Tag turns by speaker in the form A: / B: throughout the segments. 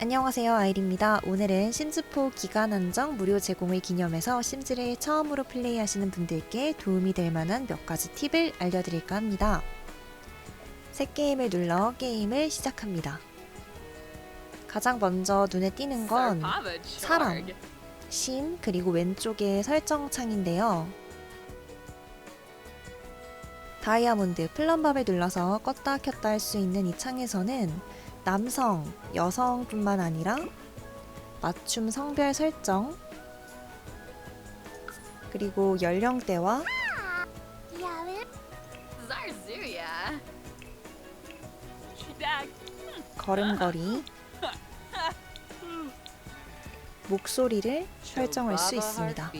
A: 안녕하세요 아이리입니다. 오늘은 심즈4 기간 한정 무료 제공을 기념해서 심즈를 처음으로 플레이하시는 분들께 도움이 될 만한 몇 가지 팁을 알려드릴까 합니다. 새 게임을 눌러 게임을 시작합니다. 가장 먼저 눈에 띄는 건 사랑, 심, 그리고 왼쪽에 설정 창인데요. 다이아몬드, 플럼밥을 눌러서 껐다 켰다 할 수 있는 이 창에서는 남성, 여성뿐만 아니라 맞춤 성별 설정, 그리고 연령대와. 걸음걸이, 목소리를 설정할 수 있습니다.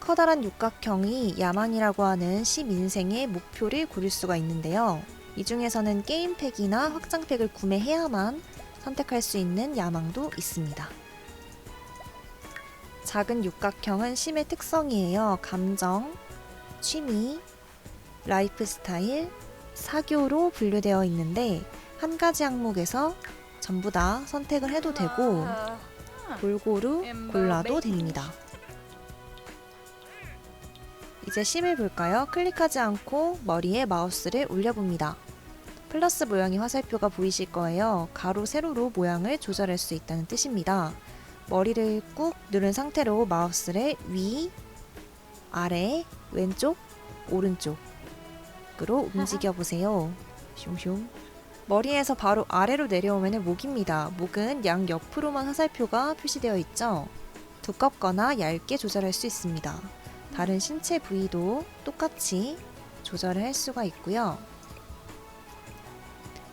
A: 커다란 육각형이 야망이라고 하는 시민생의 목표를 고를 수가 있는데요. 이 중에서는 게임팩이나 확장팩을 구매해야만 선택할 수 있는 야망도 있습니다. 작은 육각형은 심의 특성이에요. 감정, 취미, 라이프 스타일, 사교로 분류되어 있는데 한 가지 항목에서 전부 다 선택을 해도 되고 골고루 골라도 됩니다. 이제 심을 볼까요? 클릭하지 않고 머리에 마우스를 올려봅니다. 플러스 모양의 화살표가 보이실 거예요. 가로, 세로로 모양을 조절할 수 있다는 뜻입니다. 머리를 꾹 누른 상태로 마우스를 위, 아래, 왼쪽, 오른쪽으로 움직여 보세요. 슝슝. 머리에서 바로 아래로 내려오면 목입니다. 목은 양 옆으로만 화살표가 표시되어 있죠. 두껍거나 얇게 조절할 수 있습니다. 다른 신체 부위도 똑같이 조절을 할 수가 있고요.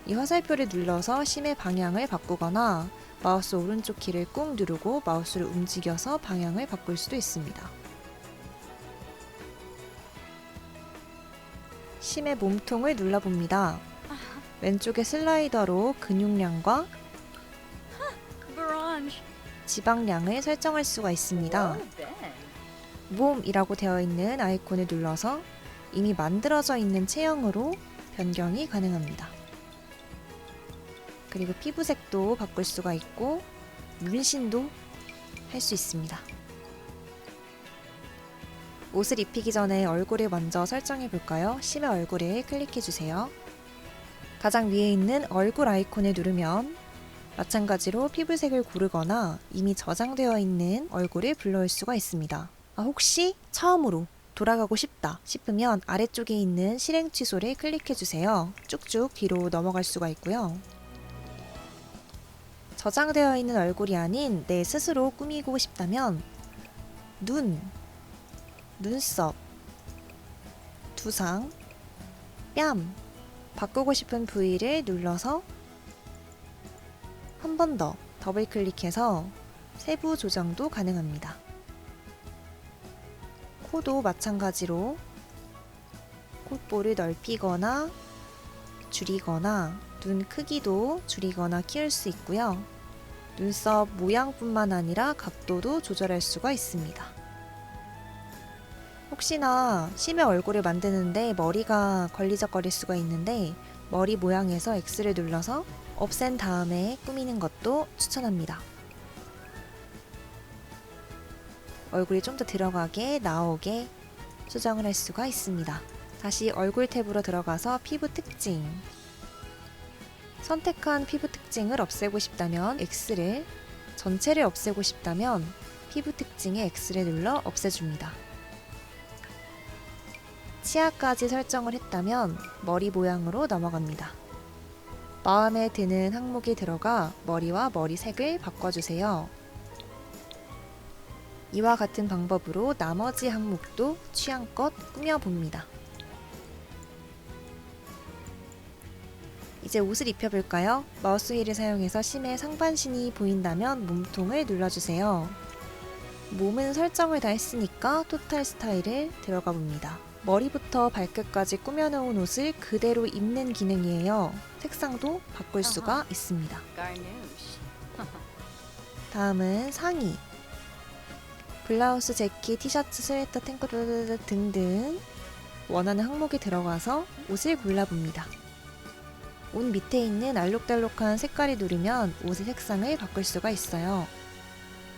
A: 이 화살표를 눌러서 심의 방향을 바꾸거나 마우스 오른쪽 키를 꾹 누르고 마우스를 움직여서 방향을 바꿀 수도 있습니다. 심의 몸통을 눌러봅니다. 왼쪽의 슬라이더로 근육량과. 지방량을 설정할 수가 있습니다. 몸이라고 되어 있는 아이콘을 눌러서 이미 만들어져 있는 체형으로 변경이 가능합니다. 그리고 피부색도 바꿀 수가 있고 문신도 할 수 있습니다. 옷을 입히기 전에 얼굴을 먼저 설정해 볼까요? 심의 얼굴을 클릭해 주세요. 가장 위에 있는 얼굴 아이콘을 누르면 마찬가지로 피부색을 고르거나 이미 저장되어 있는 얼굴을 불러올 수가 있습니다. 아, 혹시 처음으로 돌아가고 싶다 싶으면 아래쪽에 있는 실행 취소를 클릭해 주세요. 쭉쭉 뒤로 넘어갈 수가 있고요. 저장되어 있는 얼굴이 아닌 내 스스로 꾸미고 싶다면 눈, 눈썹, 두상, 뺨 바꾸고 싶은 부위를 눌러서 한 번 더 더블 클릭해서 세부 조정도 가능합니다. 코도 마찬가지로 콧볼을 넓히거나 줄이거나 눈 크기도 줄이거나 키울 수 있고요. 눈썹 모양뿐만 아니라 각도도 조절할 수가 있습니다. 혹시나 심의 얼굴을 만드는데 머리가 걸리적거릴 수가 있는데 머리 모양에서 X를 눌러서 없앤 다음에 꾸미는 것도 추천합니다. 얼굴이 좀 더 들어가게 나오게 수정을 할 수가 있습니다. 다시 얼굴 탭으로 들어가서 피부 특징 선택한 피부 특징을 없애고 싶다면 X를 전체를 없애고 싶다면 피부 특징에 X를 눌러 없애줍니다. 치아까지 설정을 했다면 머리 모양으로 넘어갑니다. 마음에 드는 항목이 들어가 머리와 머리색을 바꿔주세요. 이와 같은 방법으로 나머지 항목도 취향껏 꾸며봅니다. 이제 옷을 입혀볼까요? 마우스 휠을 사용해서 심의 상반신이 보인다면 몸통을 눌러주세요. 몸은 설정을 다 했으니까 토탈 스타일을 들어가 봅니다. 머리부터 발끝까지 꾸며놓은 옷을 그대로 입는 기능이에요. 색상도 바꿀 수가 있습니다. 다음은 상의. 블라우스, 재킷, 티셔츠, 스웨터, 탱크토드 등등 원하는 항목이 들어가서 옷을 골라봅니다. 옷 밑에 있는 알록달록한 색깔을 누르면 옷의 색상을 바꿀 수가 있어요.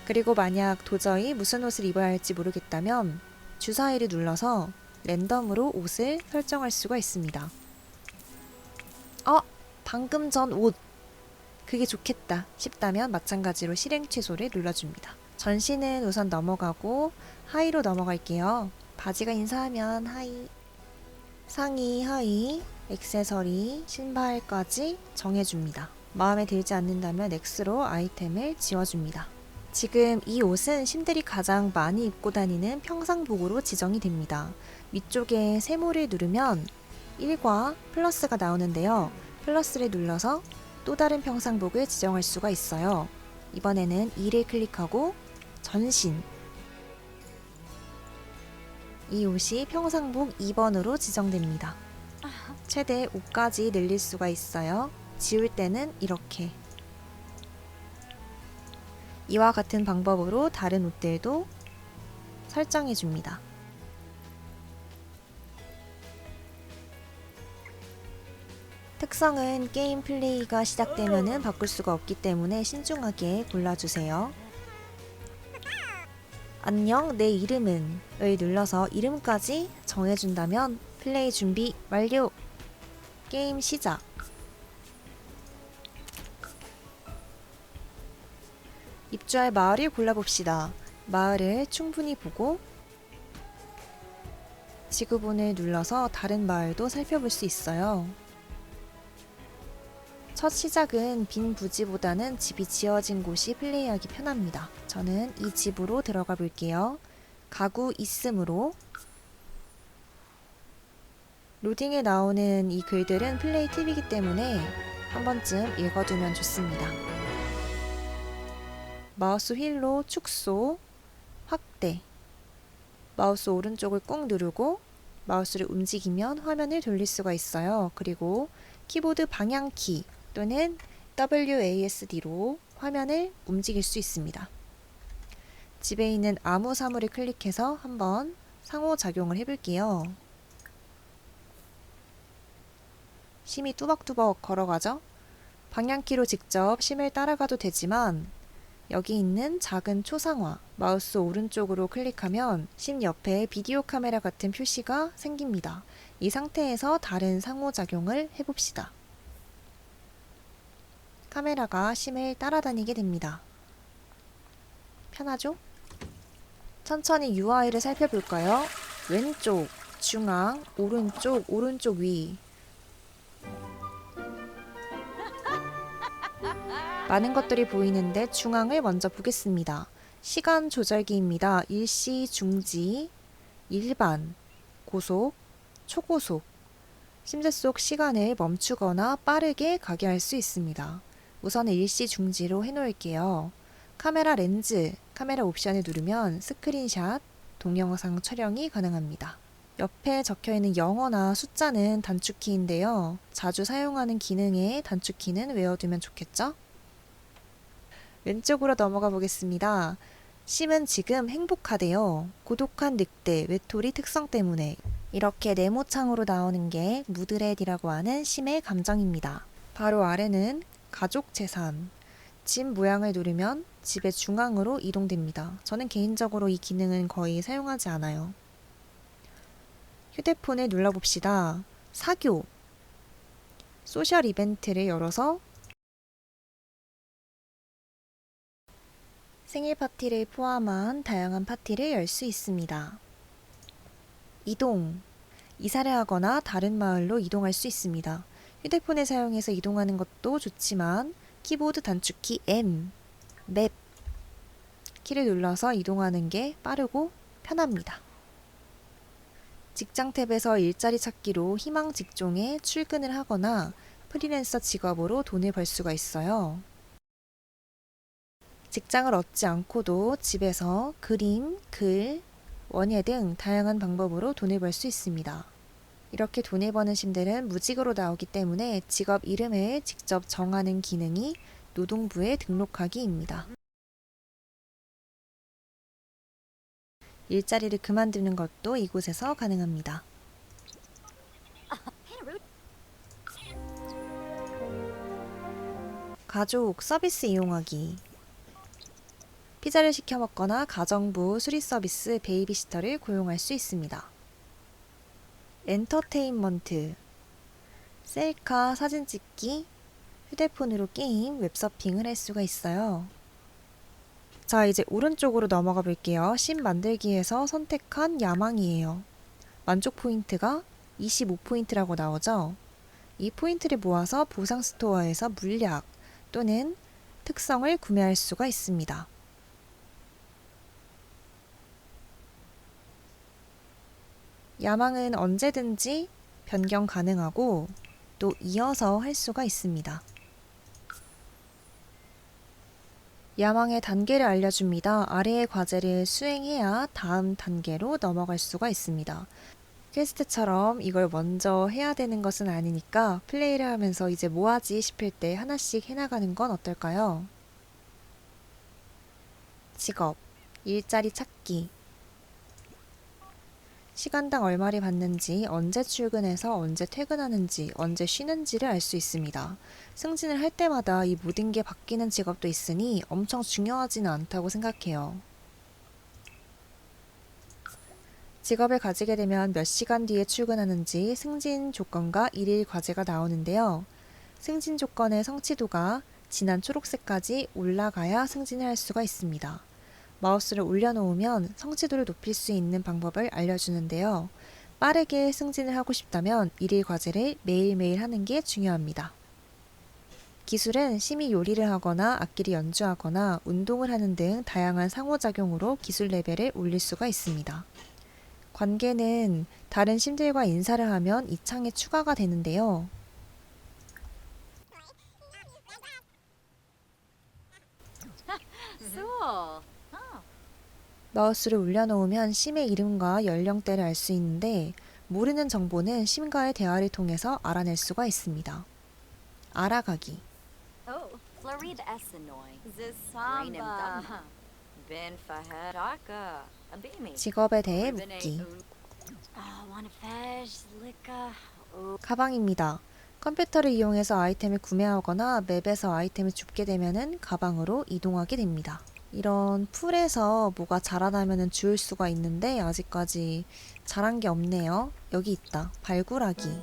A: 그리고 만약 도저히 무슨 옷을 입어야 할지 모르겠다면 주사위를 눌러서 랜덤으로 옷을 설정할 수가 있습니다. 어? 방금 전 옷! 그게 좋겠다 싶다면 마찬가지로 실행 취소를 눌러줍니다. 전신은 우선 넘어가고 하의로 넘어갈게요. 바지가 인사하면 하의. 상의, 하의, 액세서리, 신발까지 정해줍니다. 마음에 들지 않는다면 X로 아이템을 지워줍니다. 지금 이 옷은 심들이 가장 많이 입고 다니는 평상복으로 지정이 됩니다. 위쪽에 세모를 누르면 1과 플러스가 나오는데요. 플러스를 눌러서 또 다른 평상복을 지정할 수가 있어요. 이번에는 2를 클릭하고 전신. 이 옷이 평상복 2번으로 지정됩니다. 최대 5까지 늘릴 수가 있어요. 지울 때는 이렇게. 이와 같은 방법으로 다른 옷들도 설정해 줍니다. 특성은 게임 플레이가 시작되면 바꿀 수가 없기 때문에 신중하게 골라주세요. 안녕, 내 이름은 을 눌러서 이름까지 정해준다면 플레이 준비 완료! 게임 시작! 입주할 마을을 골라봅시다. 마을을 충분히 보고 지구본을 눌러서 다른 마을도 살펴볼 수 있어요. 첫 시작은 빈 부지보다는 집이 지어진 곳이 플레이하기 편합니다. 저는 이 집으로 들어가 볼게요. 가구 있음으로 로딩에 나오는 이 글들은 플레이 팁이기 때문에 한 번쯤 읽어두면 좋습니다. 마우스 휠로 축소, 확대, 마우스 오른쪽을 꾹 누르고 마우스를 움직이면 화면을 돌릴 수가 있어요. 그리고 키보드 방향키 또는 WASD로 화면을 움직일 수 있습니다. 집에 있는 아무 사물을 클릭해서 한번 상호작용을 해볼게요. 심이 뚜벅뚜벅 걸어가죠? 방향키로 직접 심을 따라가도 되지만 여기 있는 작은 초상화 마우스 오른쪽으로 클릭하면 심 옆에 비디오 카메라 같은 표시가 생깁니다. 이 상태에서 다른 상호작용을 해봅시다. 카메라가 심을 따라다니게 됩니다. 편하죠? 천천히 UI를 살펴볼까요? 왼쪽, 중앙, 오른쪽, 오른쪽 위. 많은 것들이 보이는데 중앙을 먼저 보겠습니다. 시간 조절기입니다. 일시, 중지, 일반, 고속, 초고속. 심재 속 시간을 멈추거나 빠르게 가게 할 수 있습니다. 우선 일시 중지로 해놓을게요. 카메라 렌즈, 카메라 옵션을 누르면 스크린샷, 동영상 촬영이 가능합니다. 옆에 적혀 있는 영어나 숫자는 단축키인데요. 자주 사용하는 기능에 단축키는 외워두면 좋겠죠? 왼쪽으로 넘어가 보겠습니다. 심은 지금 행복하대요. 고독한 늑대, 외톨이 특성 때문에 이렇게 네모창으로 나오는 게 무드렛이라고 하는 심의 감정입니다. 바로 아래는 가족 재산. 집 모양을 누르면 집의 중앙으로 이동됩니다. 저는 개인적으로 이 기능은 거의 사용하지 않아요. 휴대폰을 눌러봅시다. 사교. 소셜 이벤트를 열어서 생일 파티를 포함한 다양한 파티를 열 수 있습니다. 이동. 이사를 하거나 다른 마을로 이동할 수 있습니다. 휴대폰을 사용해서 이동하는 것도 좋지만 키보드 단축키 M, 맵 키를 눌러서 이동하는 게 빠르고 편합니다. 직장 탭에서 일자리 찾기로 희망 직종에 출근을 하거나 프리랜서 직업으로 돈을 벌 수가 있어요. 직장을 얻지 않고도 집에서 그림, 글, 원예 등 다양한 방법으로 돈을 벌 수 있습니다. 이렇게 돈을 버는 심들은 무직으로 나오기 때문에 직업 이름을 직접 정하는 기능이 노동부에 등록하기입니다. 일자리를 그만두는 것도 이곳에서 가능합니다. 가족 서비스 이용하기. 피자를 시켜 먹거나 가정부 수리 서비스 베이비시터를 고용할 수 있습니다. 엔터테인먼트. 셀카 사진 찍기, 휴대폰으로 게임, 웹서핑을 할 수가 있어요. 자, 이제 오른쪽으로 넘어가 볼게요. 심 만들기에서 선택한 야망이에요. 만족 포인트가 25포인트라고 나오죠? 이 포인트를 모아서 보상 스토어에서 물약 또는 특성을 구매할 수가 있습니다. 야망은 언제든지 변경 가능하고 또 이어서 할 수가 있습니다. 야망의 단계를 알려줍니다. 아래의 과제를 수행해야 다음 단계로 넘어갈 수가 있습니다. 퀘스트처럼 이걸 먼저 해야 되는 것은 아니니까 플레이를 하면서 이제 뭐 하지 싶을 때 하나씩 해나가는 건 어떨까요? 직업, 일자리 찾기, 시간당 얼마를 받는지, 언제 출근해서 언제 퇴근하는지, 언제 쉬는지를 알 수 있습니다. 승진을 할 때마다 이 모든 게 바뀌는 직업도 있으니 엄청 중요하지는 않다고 생각해요. 직업을 가지게 되면 몇 시간 뒤에 출근하는지 승진 조건과 일일 과제가 나오는데요. 승진 조건의 성취도가 진한 초록색까지 올라가야 승진을 할 수가 있습니다. 마우스를 올려놓으면 성취도를 높일 수 있는 방법을 알려주는데요. 빠르게 승진을 하고 싶다면 일일 과제를 매일매일 하는 게 중요합니다. 기술은 심히 요리를 하거나 악기를 연주하거나 운동을 하는 등 다양한 상호작용으로 기술 레벨을 올릴 수가 있습니다. 관계는 다른 심들과 인사를 하면 이 창에 추가가 되는데요. 마우스를 올려놓으면 심의 이름과 연령대를 알 수 있는데 모르는 정보는 심과의 대화를 통해서 알아낼 수가 있습니다. 알아가기.
B: Oh,
C: Florida Essenoy.
B: Zisamba.
C: Ben Fahad Dhaka. Abimi.
A: 직업에 대해 묻기. 가방입니다. 컴퓨터를 이용해서 아이템을 구매하거나 맵에서 아이템을 줍게 되면은 가방으로 이동하게 됩니다. 이런 풀에서 뭐가 자라나면은 주울 수가 있는데 아직까지 자란 게 없네요. 여기 있다. 발굴하기.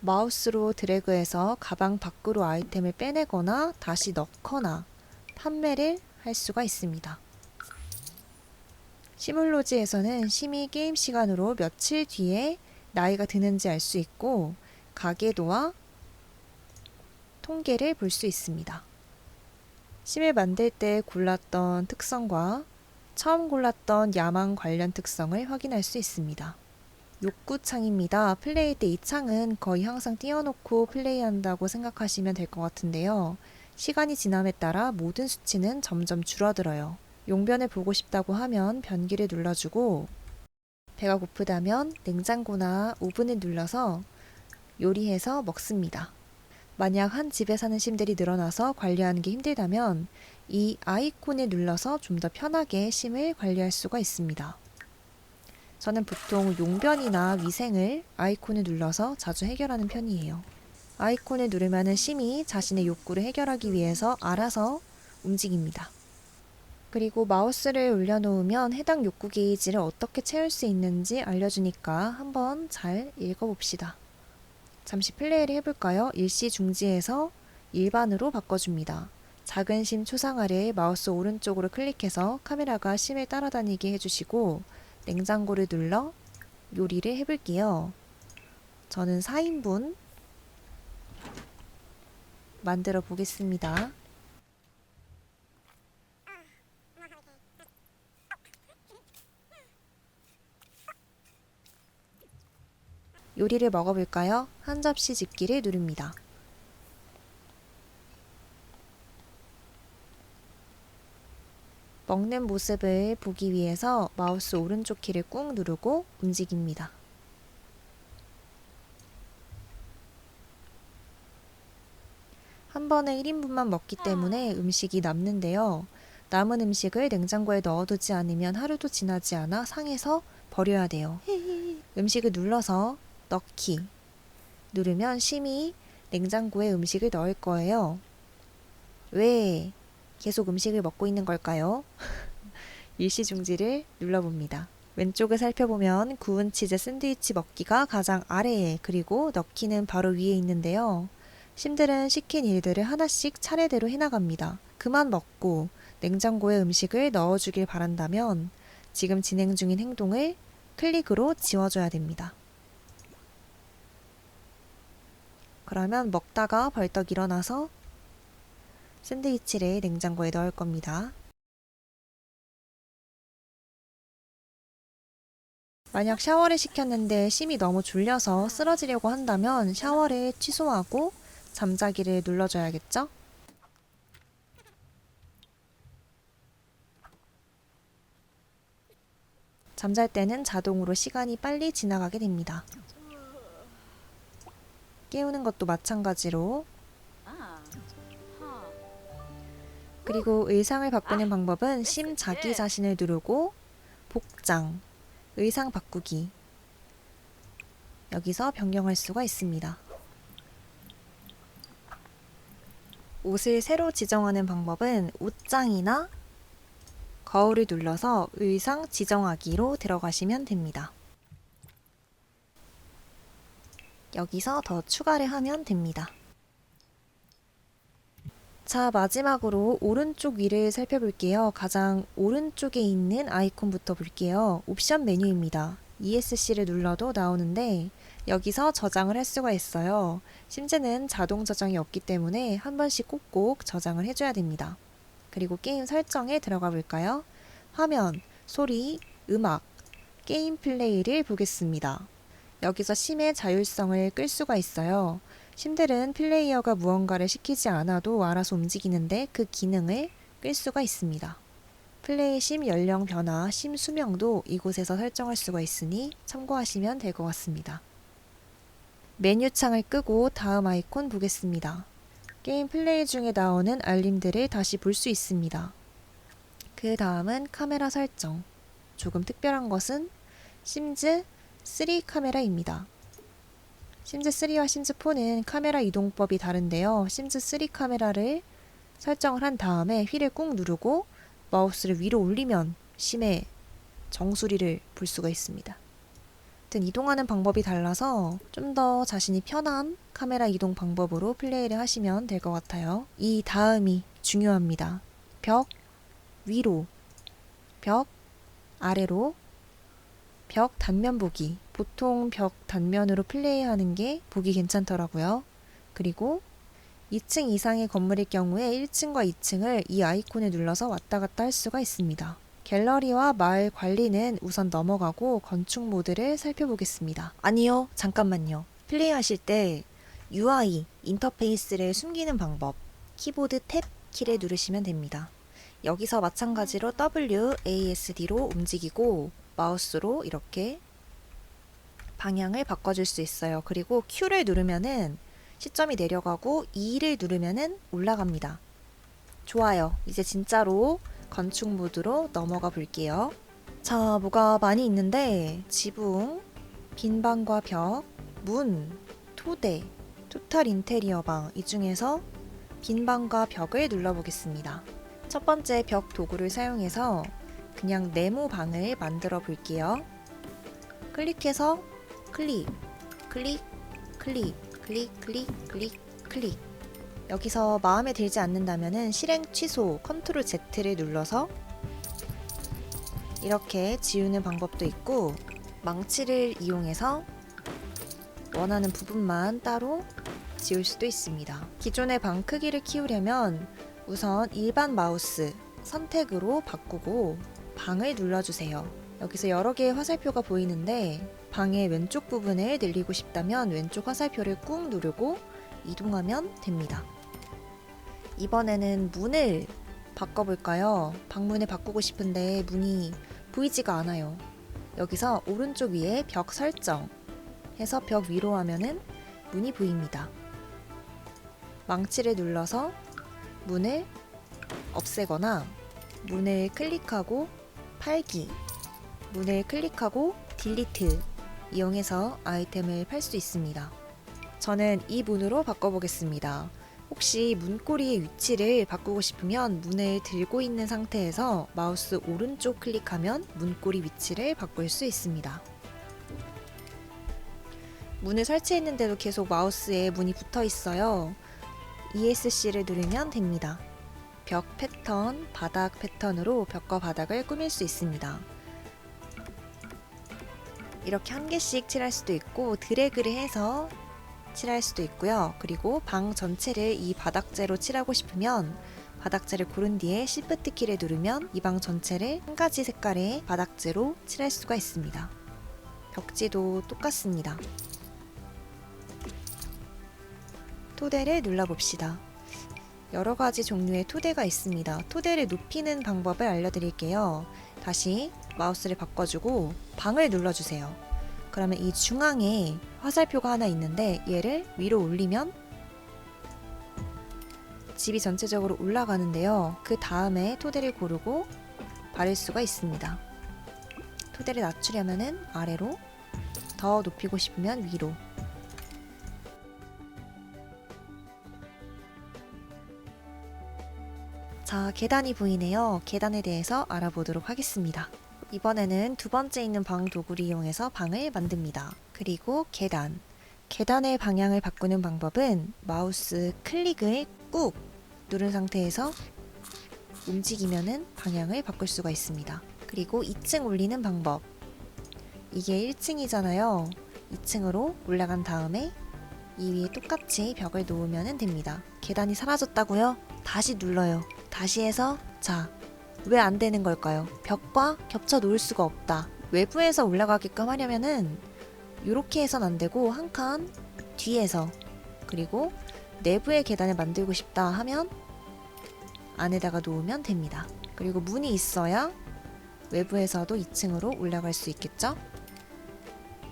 A: 마우스로 드래그해서 가방 밖으로 아이템을 빼내거나 다시 넣거나 판매를 할 수가 있습니다. 시뮬로지에서는 심의 게임 시간으로 며칠 뒤에 나이가 드는지 알 수 있고 가계도와 통계를 볼 수 있습니다. 심을 만들 때 골랐던 특성과 처음 골랐던 야망 관련 특성을 확인할 수 있습니다. 욕구 창입니다. 플레이 때 이 창은 거의 항상 띄워놓고 플레이한다고 생각하시면 될 것 같은데요. 시간이 지남에 따라 모든 수치는 점점 줄어들어요. 용변을 보고 싶다고 하면 변기를 눌러주고 배가 고프다면 냉장고나 오븐을 눌러서 요리해서 먹습니다. 만약 한 집에 사는 심들이 늘어나서 관리하는 게 힘들다면 이 아이콘을 눌러서 좀 더 편하게 심을 관리할 수가 있습니다. 저는 보통 용변이나 위생을 아이콘을 눌러서 자주 해결하는 편이에요. 아이콘을 누르면 심이 자신의 욕구를 해결하기 위해서 알아서 움직입니다. 그리고 마우스를 올려놓으면 해당 욕구 게이지를 어떻게 채울 수 있는지 알려주니까 한번 잘 읽어봅시다. 잠시 플레이를 해볼까요? 일시 중지해서 일반으로 바꿔줍니다. 작은 심 초상 아래에 마우스 오른쪽으로 클릭해서 카메라가 심을 따라다니게 해주시고 냉장고를 눌러 요리를 해볼게요. 저는 4인분 만들어 보겠습니다. 요리를 먹어볼까요? 한 접시 집기를 누릅니다. 먹는 모습을 보기 위해서 마우스 오른쪽 키를 꾹 누르고 움직입니다. 한 번에 1인분만 먹기 때문에 음식이 남는데요. 남은 음식을 냉장고에 넣어두지 않으면 하루도 지나지 않아 상해서 버려야 돼요. 음식을 눌러서 넣기 누르면 심이 냉장고에 음식을 넣을 거예요. 왜 계속 음식을 먹고 있는 걸까요? 일시 중지를 눌러봅니다. 왼쪽을 살펴보면 구운 치즈 샌드위치 먹기가 가장 아래에 그리고 넣기는 바로 위에 있는데요. 심들은 시킨 일들을 하나씩 차례대로 해나갑니다. 그만 먹고 냉장고에 음식을 넣어주길 바란다면 지금 진행 중인 행동을 클릭으로 지워줘야 됩니다. 그러면 먹다가 벌떡 일어나서 샌드위치를 냉장고에 넣을 겁니다. 만약 샤워를 시켰는데 심이 너무 졸려서 쓰러지려고 한다면 샤워를 취소하고 잠자기를 눌러줘야겠죠? 잠잘 때는 자동으로 시간이 빨리 지나가게 됩니다. 깨우는 것도 마찬가지로. 그리고 의상을 바꾸는 방법은 심 자기 자신을 누르고 복장, 의상 바꾸기 여기서 변경할 수가 있습니다. 옷을 새로 지정하는 방법은 옷장이나 거울을 눌러서 의상 지정하기로 들어가시면 됩니다. 여기서 더 추가를 하면 됩니다. 자, 마지막으로 오른쪽 위를 살펴볼게요. 가장 오른쪽에 있는 아이콘부터 볼게요. 옵션 메뉴입니다. ESC를 눌러도 나오는데 여기서 저장을 할 수가 있어요. 심지어는 자동 저장이 없기 때문에 한 번씩 꼭꼭 저장을 해줘야 됩니다. 그리고 게임 설정에 들어가 볼까요? 화면, 소리, 음악, 게임 플레이를 보겠습니다. 여기서 심의 자율성을 끌 수가 있어요. 심들은 플레이어가 무언가를 시키지 않아도 알아서 움직이는데 그 기능을 끌 수가 있습니다. 플레이 심 연령 변화, 심 수명도 이곳에서 설정할 수가 있으니 참고하시면 될 것 같습니다. 메뉴 창을 끄고 다음 아이콘 보겠습니다. 게임 플레이 중에 나오는 알림들을 다시 볼 수 있습니다. 그 다음은 카메라 설정. 조금 특별한 것은 심즈 3 카메라입니다. 심즈 3와 심즈 4는 카메라 이동법이 다른데요. 심즈 3 카메라를 설정을 한 다음에 휠을 꾹 누르고 마우스를 위로 올리면 심의 정수리를 볼 수가 있습니다. 하여튼 이동하는 방법이 달라서 좀 더 자신이 편한 카메라 이동 방법으로 플레이를 하시면 될 것 같아요. 이 다음이 중요합니다. 벽 위로, 벽 아래로, 벽 단면 보기. 보통 벽 단면으로 플레이하는 게 보기 괜찮더라고요. 그리고 2층 이상의 건물일 경우에 1층과 2층을 이 아이콘을 눌러서 왔다 갔다 할 수가 있습니다. 갤러리와 마을 관리는 우선 넘어가고 건축 모드를 살펴보겠습니다. 아니요, 잠깐만요. 플레이하실 때 UI 인터페이스를 숨기는 방법, 키보드 탭 키를 누르시면 됩니다. 여기서 마찬가지로 W, ASD로 움직이고 마우스로 이렇게 방향을 바꿔줄 수 있어요. 그리고 Q를 누르면은 시점이 내려가고 E를 누르면은 올라갑니다. 좋아요. 이제 진짜로 건축 모드로 넘어가 볼게요. 자, 뭐가 많이 있는데 지붕, 빈 방과 벽, 문, 토대, 토탈 인테리어 방 이 중에서 빈 방과 벽을 눌러보겠습니다. 첫 번째 벽 도구를 사용해서 그냥 네모 방을 만들어 볼게요. 클릭해서 클릭, 클릭, 클릭, 클릭, 클릭, 클릭, 클릭. 여기서 마음에 들지 않는다면 실행 취소 컨트롤 Z를 눌러서 이렇게 지우는 방법도 있고 망치를 이용해서 원하는 부분만 따로 지울 수도 있습니다. 기존의 방 크기를 키우려면 우선 일반 마우스 선택으로 바꾸고 방을 눌러주세요. 여기서 여러 개의 화살표가 보이는데 방의 왼쪽 부분을 늘리고 싶다면 왼쪽 화살표를 꾹 누르고 이동하면 됩니다. 이번에는 문을 바꿔볼까요? 방문을 바꾸고 싶은데 문이 보이지가 않아요. 여기서 오른쪽 위에 벽 설정 해서 벽 위로 하면은 문이 보입니다. 망치를 눌러서 문을 없애거나 문을 클릭하고 팔기, 문을 클릭하고 딜리트 이용해서 아이템을 팔 수 있습니다. 저는 이 문으로 바꿔보겠습니다. 혹시 문고리의 위치를 바꾸고 싶으면 문을 들고 있는 상태에서 마우스 오른쪽 클릭하면 문고리 위치를 바꿀 수 있습니다. 문을 설치했는데도 계속 마우스에 문이 붙어 있어요. ESC를 누르면 됩니다. 벽 패턴, 바닥 패턴으로 벽과 바닥을 꾸밀 수 있습니다. 이렇게 한 개씩 칠할 수도 있고 드래그를 해서 칠할 수도 있고요. 그리고 방 전체를 이 바닥재로 칠하고 싶으면 바닥재를 고른 뒤에 Shift 키를 누르면 이 방 전체를 한 가지 색깔의 바닥재로 칠할 수가 있습니다. 벽지도 똑같습니다. 토대를 눌러봅시다. 여러 가지 종류의 토대가 있습니다. 토대를 높이는 방법을 알려드릴게요. 다시 마우스를 바꿔주고 방을 눌러주세요. 그러면 이 중앙에 화살표가 하나 있는데 얘를 위로 올리면 집이 전체적으로 올라가는데요. 그 다음에 토대를 고르고 바를 수가 있습니다. 토대를 낮추려면 아래로 더 높이고 싶으면 위로 자, 계단이 보이네요. 계단에 대해서 알아보도록 하겠습니다. 이번에는 두 번째 있는 방 도구를 이용해서 방을 만듭니다. 그리고 계단. 계단의 방향을 바꾸는 방법은 마우스 클릭을 꾹 누른 상태에서 움직이면은 방향을 바꿀 수가 있습니다. 그리고 2층 올리는 방법. 이게 1층이잖아요. 2층으로 올라간 다음에 이 위에 똑같이 벽을 놓으면 됩니다. 계단이 사라졌다고요? 다시 눌러요. 다시 해서 자, 왜 안 되는 걸까요? 벽과 겹쳐 놓을 수가 없다. 외부에서 올라가게끔 하려면은 이렇게 해선 안 되고 한 칸 뒤에서 그리고 내부의 계단을 만들고 싶다 하면 안에다가 놓으면 됩니다. 그리고 문이 있어야 외부에서도 2층으로 올라갈 수 있겠죠?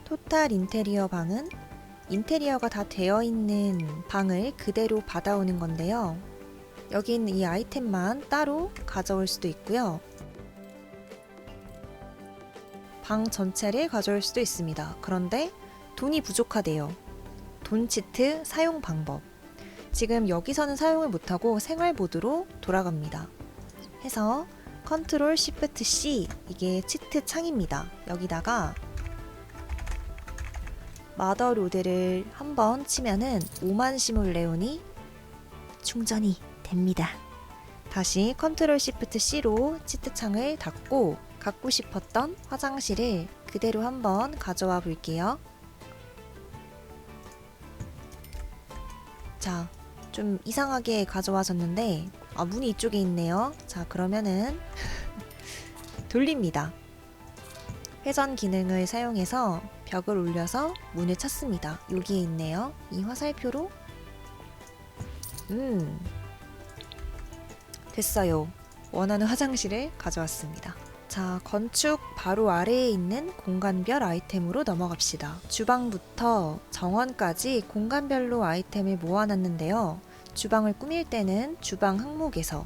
A: 토탈 인테리어 방은 인테리어가 다 되어 있는 방을 그대로 받아오는 건데요. 여기 있는 이 아이템만 따로 가져올 수도 있고요. 방 전체를 가져올 수도 있습니다. 그런데 돈이 부족하대요. 돈 치트 사용 방법. 지금 여기서는 사용을 못하고 생활 모드로 돌아갑니다. 해서 컨트롤 시프트 C 이게 치트 창입니다. 여기다가 마더로드를 한번 치면은 5만 시몰레온이 충전이 됩니다. 다시 컨트롤 시프트 C로 치트 창을 닫고 갖고 싶었던 화장실을 그대로 한번 가져와 볼게요. 자, 좀 이상하게 가져와졌는데 아, 문이 이쪽에 있네요. 자, 그러면은 돌립니다. 회전 기능을 사용해서 벽을 올려서 문을 찾습니다. 여기에 있네요. 이 화살표로 음 됐어요. 원하는 화장실을 가져왔습니다. 자, 건축 바로 아래에 있는 공간별 아이템으로 넘어갑시다. 주방부터 정원까지 공간별로 아이템을 모아놨는데요. 주방을 꾸밀 때는 주방 항목에서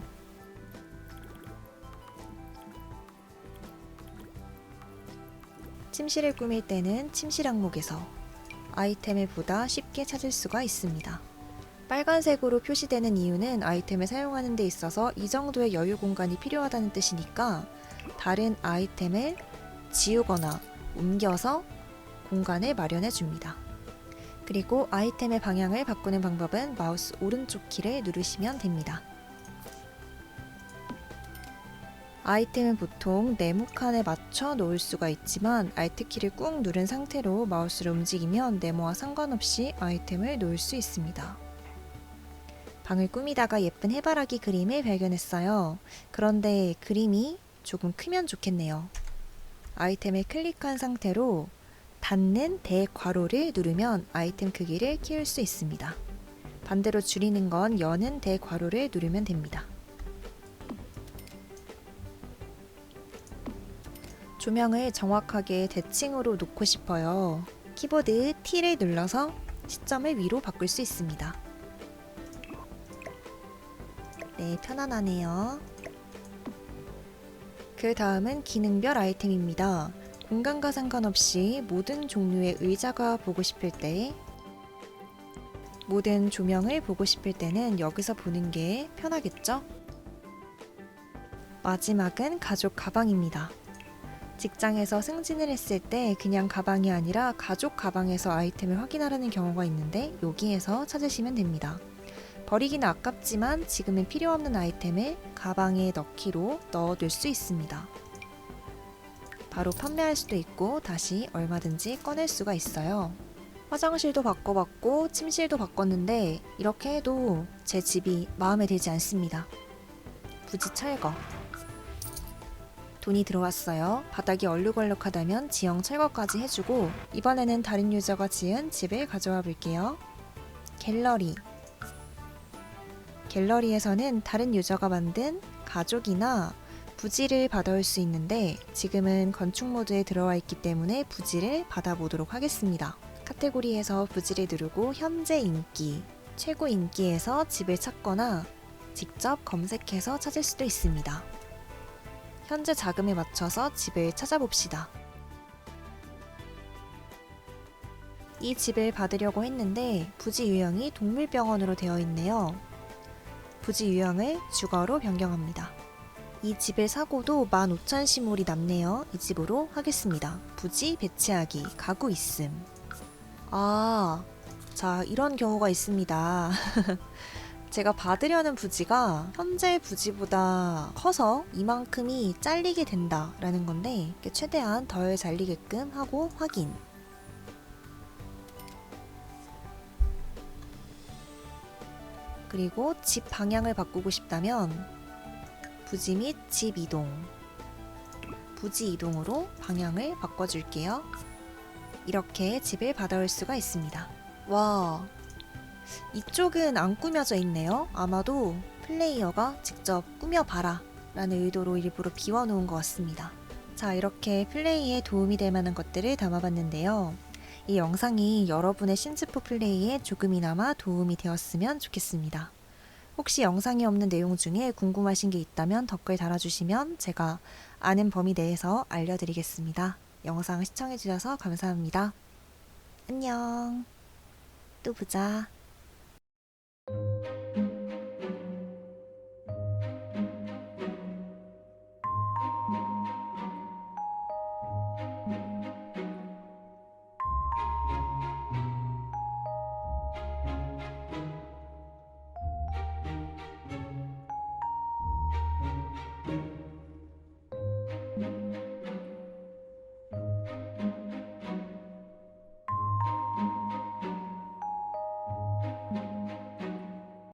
A: 침실을 꾸밀 때는 침실 항목에서 아이템을 보다 쉽게 찾을 수가 있습니다. 빨간색으로 표시되는 이유는 아이템을 사용하는 데 있어서 이 정도의 여유 공간이 필요하다는 뜻이니까 다른 아이템을 지우거나 옮겨서 공간을 마련해 줍니다. 그리고 아이템의 방향을 바꾸는 방법은 마우스 오른쪽 키를 누르시면 됩니다. 아이템은 보통 네모 칸에 맞춰 놓을 수가 있지만 Alt 키를 꾹 누른 상태로 마우스를 움직이면 네모와 상관없이 아이템을 놓을 수 있습니다. 방을 꾸미다가 예쁜 해바라기 그림을 발견했어요. 그런데 그림이 조금 크면 좋겠네요. 아이템을 클릭한 상태로 닫는 대괄호를 누르면 아이템 크기를 키울 수 있습니다. 반대로 줄이는 건 여는 대괄호를 누르면 됩니다. 조명을 정확하게 대칭으로 놓고 싶어요. 키보드 T를 눌러서 시점을 위로 바꿀 수 있습니다. 네, 편안하네요. 그 다음은 기능별 아이템입니다. 공간과 상관없이 모든 종류의 의자가 보고 싶을 때 모든 조명을 보고 싶을 때는 여기서 보는 게 편하겠죠? 마지막은 가족 가방입니다. 직장에서 승진을 했을 때 그냥 가방이 아니라 가족 가방에서 아이템을 확인하라는 경우가 있는데 여기에서 찾으시면 됩니다. 버리기는 아깝지만 지금은 필요 없는 아이템을 가방에 넣기로 넣어둘 수 있습니다. 바로 판매할 수도 있고 다시 얼마든지 꺼낼 수가 있어요. 화장실도 바꿔봤고 침실도 바꿨는데 이렇게 해도 제 집이 마음에 들지 않습니다. 부지 철거. 돈이 들어왔어요. 바닥이 얼룩얼룩하다면 지형 철거까지 해주고 이번에는 다른 유저가 지은 집을 가져와 볼게요. 갤러리. 갤러리에서는 다른 유저가 만든 가족이나 부지를 받아올 수 있는데 지금은 건축 모드에 들어와 있기 때문에 부지를 받아보도록 하겠습니다. 카테고리에서 부지를 누르고 현재 인기, 최고 인기에서 집을 찾거나 직접 검색해서 찾을 수도 있습니다. 현재 자금에 맞춰서 집을 찾아봅시다. 이 집을 받으려고 했는데 부지 유형이 동물병원으로 되어 있네요. 부지 유형을 주거로 변경합니다. 이 집을 사고도 15,000시물이 남네요. 이 집으로 하겠습니다. 부지 배치하기, 가구 있음. 아, 자, 이런 경우가 있습니다. 제가 받으려는 부지가 현재 부지보다 커서 이만큼이 잘리게 된다라는 건데 최대한 덜 잘리게끔 하고 확인. 그리고 집 방향을 바꾸고 싶다면 부지 및 집 이동. 부지 이동으로 방향을 바꿔줄게요. 이렇게 집을 받아올 수가 있습니다. 와, 이쪽은 안 꾸며져 있네요. 아마도 플레이어가 직접 꾸며봐라 라는 의도로 일부러 비워놓은 것 같습니다. 자, 이렇게 플레이에 도움이 될 만한 것들을 담아봤는데요. 이 영상이 여러분의 신즈포 플레이에 조금이나마 도움이 되었으면 좋겠습니다. 혹시 영상이 없는 내용 중에 궁금하신 게 있다면 댓글 달아주시면 제가 아는 범위 내에서 알려드리겠습니다. 영상 시청해주셔서 감사합니다. 안녕. 또 보자.